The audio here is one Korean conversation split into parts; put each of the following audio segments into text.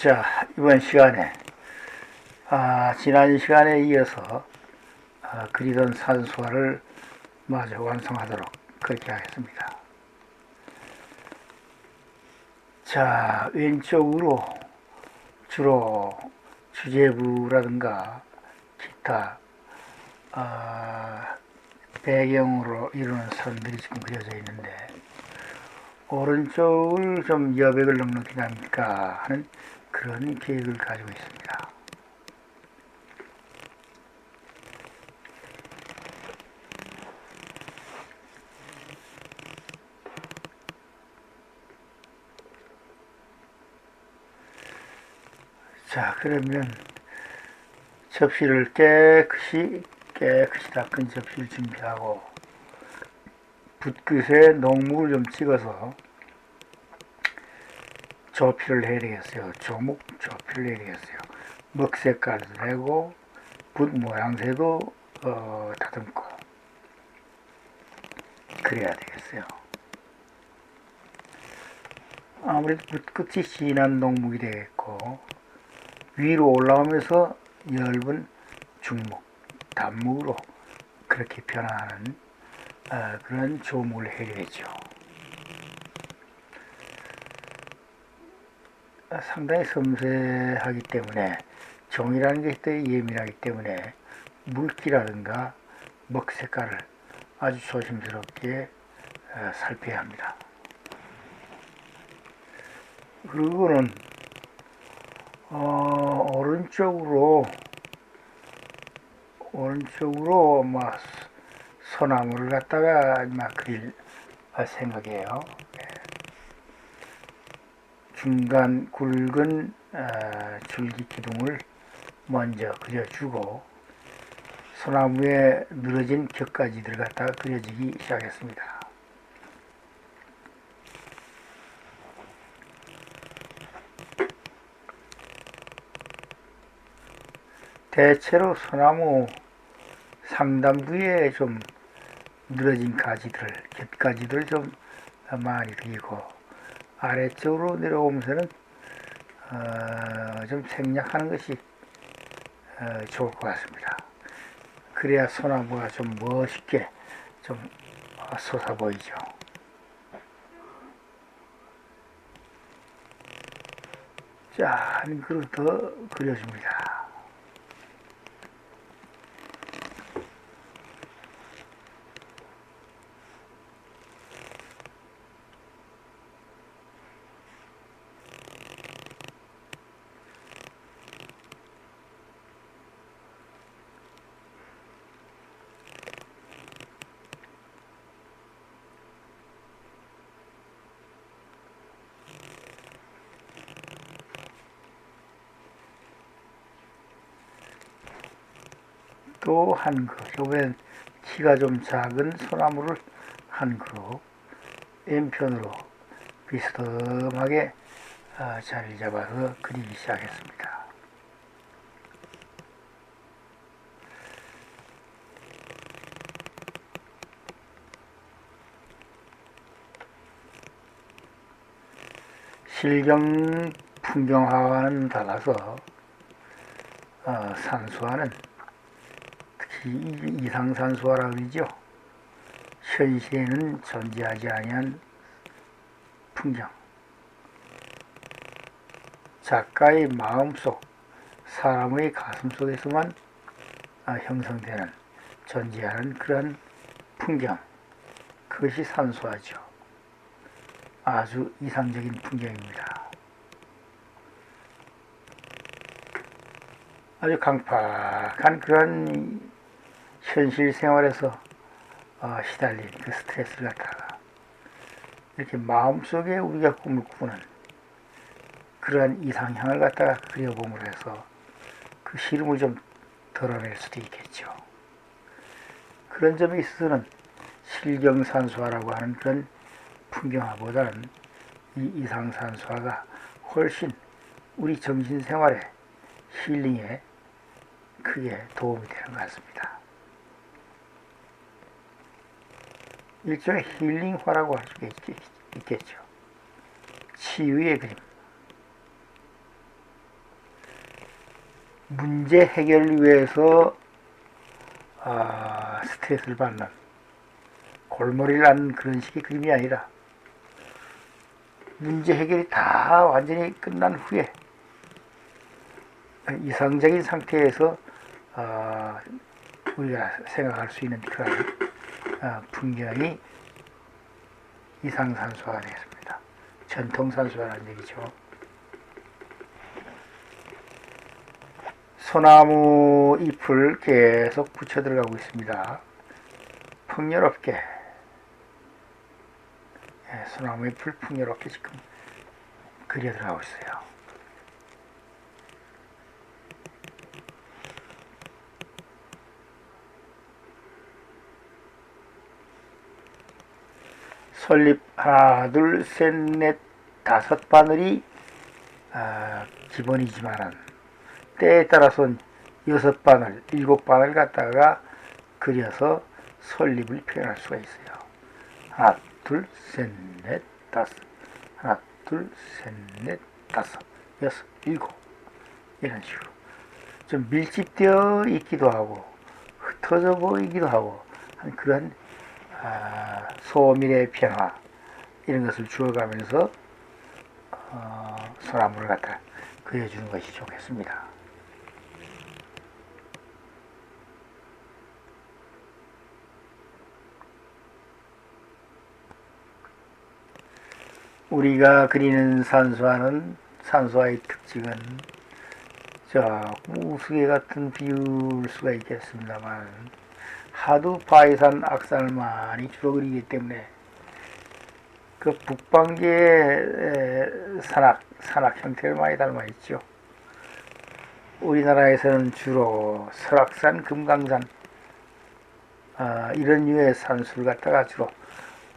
자, 이번 시간에, 아, 지난 시간에 이어서, 아, 그리던 산수화를 마저 완성하도록 그렇게 하겠습니다. 자, 왼쪽으로 주로 주제부라든가 기타, 아, 배경으로 이루는 선들이 지금 그려져 있는데, 오른쪽을 좀 여백을 넉넉히 합니까 하는 그런 계획을 가지고 있습니다. 자, 그러면 접시를 깨끗이 깨끗이 닦은 접시를 준비하고 붓끝에 녹목을 좀 찍어서 조피를 해야 되겠어요. 조목 조피를 해야 되겠어요. 먹 색깔도 내고 붓 모양새도 어, 다듬고 그래야 되겠어요. 아무래도 붓끝이 진한 녹목이 되겠고 위로 올라오면서 엷은 중목, 단목으로 그렇게 변화하는 어, 그런 조목을 해야겠죠. 상당히 섬세하기 때문에 종이라는 게 되게 예민하기 때문에 물기라든가 먹 색깔을 아주 조심스럽게 어, 살펴야 합니다. 그리고는 어, 오른쪽으로 오른쪽으로 막 소나무를 갖다가 막 그릴 생각이에요. 예. 중간 굵은 어, 줄기 기둥을 먼저 그려주고 소나무에 늘어진 격가지들 갖다가 그려지기 시작했습니다. 대체로 소나무 상단부에 좀 늘어진 가지들, 곁가지들 좀 많이 그리고 아래쪽으로 내려오면서는 어, 좀 생략하는 것이 어, 좋을 것 같습니다. 그래야 소나무가 좀 멋있게 좀 솟아 보이죠. 자, 한 그릇 더 그려줍니다. 또 한 그릇. 이번엔 키가 좀 작은 소나무를 한 그릇. 왼편으로 비스듬하게 어, 자리 잡아서 그리기 시작했습니다. 실경 풍경화와는 달라서 어, 산수화는 이- 이상산수화라 그러죠. 현시에는 존재하지 아니한 풍경. 작가의 마음속, 사람의 가슴 속에서만 아, 형성되는 존재하는 그런 풍경. 그것이 산수화죠. 아주 이상적인 풍경입니다. 아주 강팍한 그런 현실 생활에서 어, 시달린 그 스트레스를 갖다가 이렇게 마음속에 우리가 꿈을 꾸는 그러한 이상향을 갖다가 그려봄으로 해서 그 시름을 좀 덜어낼 수도 있겠죠. 그런 점에 있어서는 실경산수화라고 하는 그런 풍경화보다는 이 이상산수화가 훨씬 우리 정신생활에 힐링에 크게 도움이 되는 것 같습니다. 일종의 힐링화라고 할 수 있겠죠. 치유의 그림. 문제 해결을 위해서 아, 스트레스를 받는 골머리를 앓는 그런 식의 그림이 아니라 문제 해결이 다 완전히 끝난 후에 이상적인 상태에서 아, 우리가 생각할 수 있는 그런 아, 풍경이 이상산소가 되겠습니다. 전통산소라는 얘기죠. 소나무 잎을 계속 붙여 들어가고 있습니다. 풍요롭게 예, 소나무 잎을 풍요롭게 지금 그려 들어가고 있어요. 설립 하나 둘 셋 넷 다섯 바늘이 아, 기본이지만은 때에 따라서는 여섯 바늘 일곱 바늘 갖다가 그려서 설립을 표현할 수가 있어요. 하나 둘 셋 넷 다섯. 하나 둘 셋 넷 다섯 여섯 일곱. 이런 식으로. 좀 밀집되어 있기도 하고 흩어져 보이기도 하고 한 그런 아, 소밀의 변화 이런 것을 주어가면서 어, 소나무를 갖다 그려주는 것이 좋겠습니다. 우리가 그리는 산수화는 산수화의 특징은 자 우스개 같은 비율 수가 있겠습니다만 하도 바위산 악산만이 주로 그리기 때문에 그 북방계의 산악, 산악 형태를 많이 닮아 있죠. 우리나라에서는 주로 설악산, 금강산 아, 이런 류의 산수를 갖다가 주로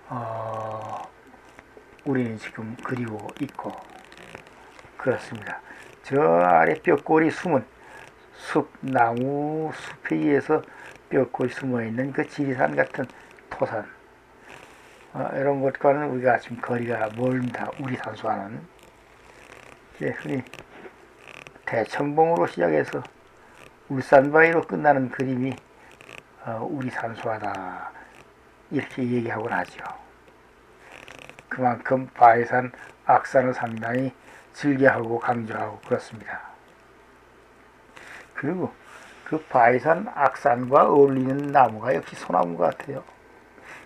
어, 우리는 지금 그리고 있고 그렇습니다. 저 아래 뼈골이 숨은 숲, 나무 숲에 의해서 뼈골이 숨어있는 그 지리산 같은 토산 어, 이런 것과는 우리가 지금 거리가 멀다 우리 산수와는 이제 흔히 대청봉으로 시작해서 울산바위로 끝나는 그림이 어, 우리 산수화다 이렇게 얘기하곤 하죠. 그만큼 바위산 악산을 상당히 즐겨하고 강조하고 그렇습니다. 그리고 그 바위산 악산과 어울리는 나무가 역시 소나무 같아요.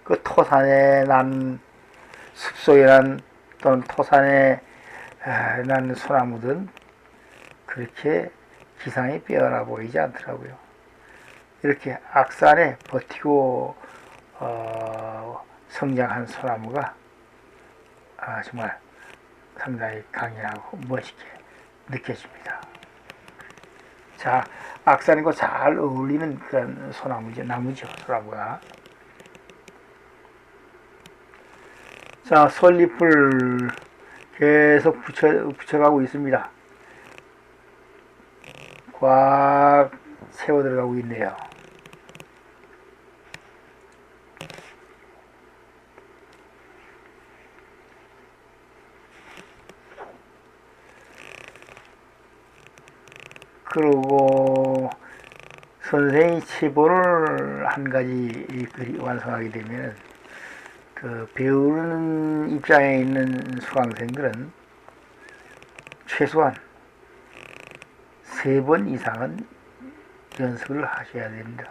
그 토산에 난 숲속에 난 또는 토산에 난 소나무든 그렇게 기상이 빼어나 보이지 않더라고요. 이렇게 악산에 버티고 어, 성장한 소나무가 아, 정말 상당히 강인하고 멋있게 느껴집니다. 자, 악산과 잘 어울리는 그런 소나무죠, 나무죠, 소나무가. 자, 솔잎을 계속 붙여, 붙여가고 있습니다. 꽉 세워 들어가고 있네요. 그리고 선생이 치보를 한 가지 그리 완성하게 되면 그 배우는 입장에 있는 수강생들은 최소한 세 번 이상은 연습을 하셔야 됩니다.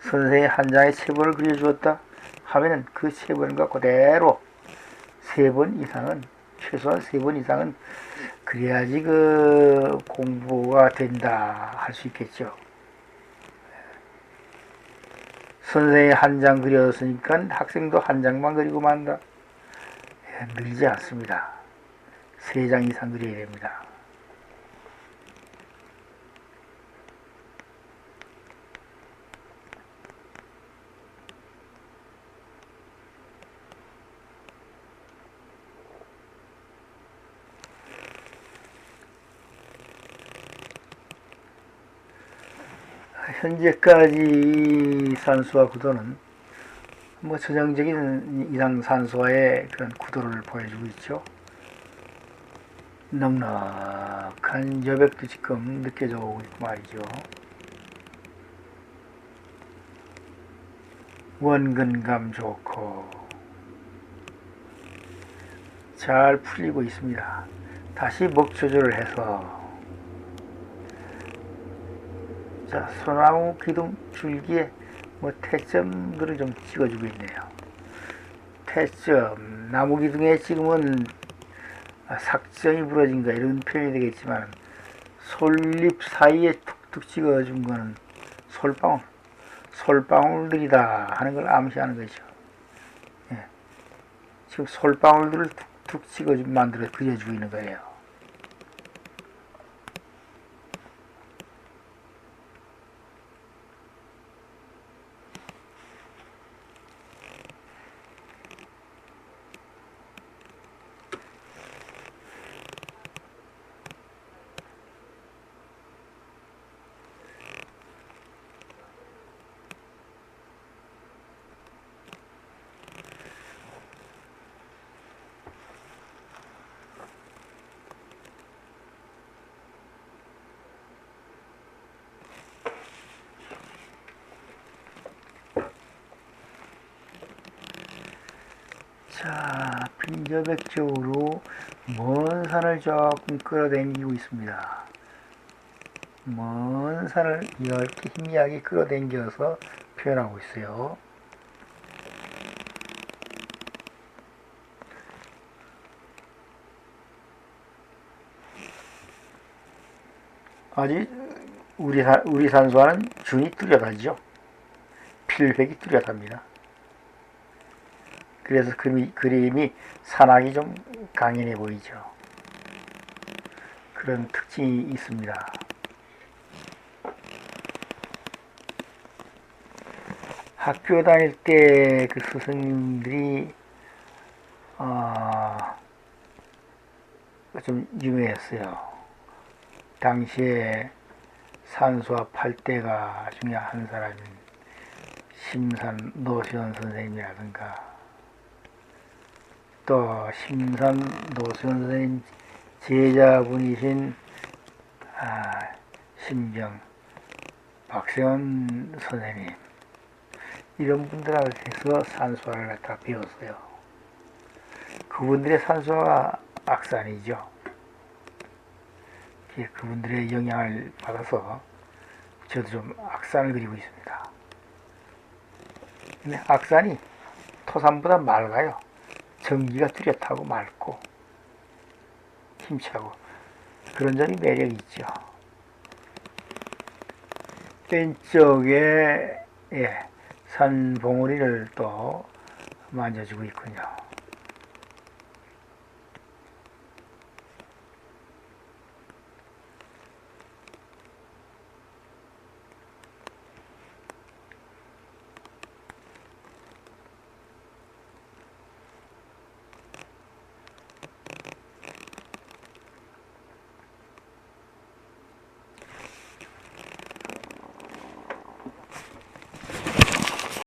선생이 한 장의 체본을 그려주었다 하면은 그 체본과 그대로 세 번 이상은 최소한 세 번 이상은 그래야지 그 공부가 된다 할 수 있겠죠. 선생이 한 장 그렸으니까 학생도 한 장만 그리고 만다. 예, 늘지 않습니다. 세 장 이상 그려야 됩니다. 현재까지 산수화 구도는 뭐 전형적인 이상 산수화의 그런 구도를 보여주고 있죠. 넉넉한 여백도 지금 느껴져 오고 있고 말이죠. 원근감 좋고 잘 풀리고 있습니다. 다시 먹 조절을 해서 자 소나무 기둥 줄기에 뭐 태점들을 좀 찍어주고 있네요. 태점 나무 기둥에 지금은 아, 삭정이 부러진다 이런 표현이 되겠지만 솔잎 사이에 툭툭 찍어준 거는 솔방울 솔방울들이다 하는 걸 암시하는 거죠. 예. 지금 솔방울들을 툭툭 찍어 만들어 그려주고 있는 거예요. 자, 빈저백 쪽으로 먼 산을 조금 끌어당기고 있습니다. 먼 산을 이렇게 희미하게 끌어당겨서 표현하고 있어요. 아직 우리, 산- 우리 산소와는 준이 뚜렷하죠. 필백이 뚜렷합니다. 그래서 그림이, 그림이 산악이 좀 강인해 보이죠. 그런 특징이 있습니다. 학교 다닐 때 그 스승님들이 어, 좀 유명했어요. 당시에 산수와 팔대가 중에 한 사람인 심산 노시원 선생님이라든가 또 심산 노수현 선생님 제자분이신 아, 신병 박세원 선생님 이런 분들한테서 산수화를 갖다 배웠어요. 그분들의 산수화가 악산이죠. 예, 그분들의 영향을 받아서 저도 좀 악산을 그리고 있습니다. 근데 악산이 토산보다 맑아요. 전기가 뚜렷하고 맑고 힘차고 그런 점이 매력이 있죠. 왼쪽에 예, 산 봉우리를 또 만져주고 있군요.